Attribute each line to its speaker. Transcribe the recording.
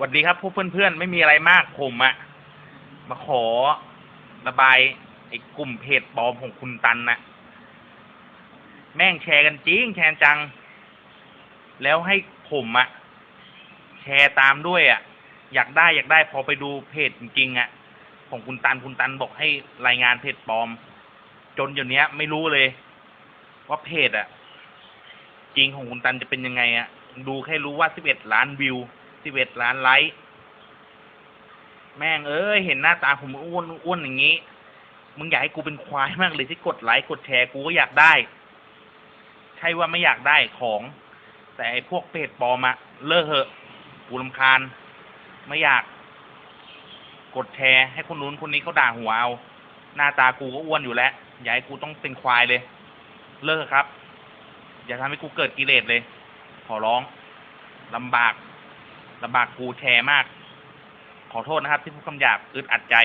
Speaker 1: วัสดีครับพวกเพื่อนๆ ไม่มีอะไรมากผมอะมาขอระบายไอ้กลุ่มเพจปลอมของคุณตันนะแม่งแชร์กันจริงแชร์จัง แล้วให้ผมอะแชร์ตามด้วยอะอยากได้อยากได้พอไปดูเพจจริงๆอะของคุณตันคุณตันบอกให้รายงานเพจปลอม จนอยู่เนี้ยไม่รู้เลย ว่าเพจอะจริงของคุณตันจะเป็นยังไงอะดูแค่รู้ว่าสิบเอ็ดล้านวิว สิบเอ็ดล้านไลค์แม่งเอ้ยเห็นหน้าตาผมอ้วนอ้วนอย่างนี้ มึงอยากให้กูเป็นควายมากเลยที่กดไลค์กดแชร์กูก็อยากได้ ใช่ว่าไม่อยากได้ของ แต่ไอ้พวกเพจปลอมอะเลิกเหอะกูรำคาญ ไม่อยาก กดแชร์ให้คนนู้นคนนี้เขาด่าหัวเอา หน้าตากูก็อ้วนอยู่แล้วอย่าให้กูต้องเป็นควายเลย เลิกครับ อย่าทำให้กูเกิดกิเลสเลย ขอร้องลำบาก ลำบากกูแชร์มาก ขอโทษนะครับ ที่พูดคำหยาบอึดอัดใจ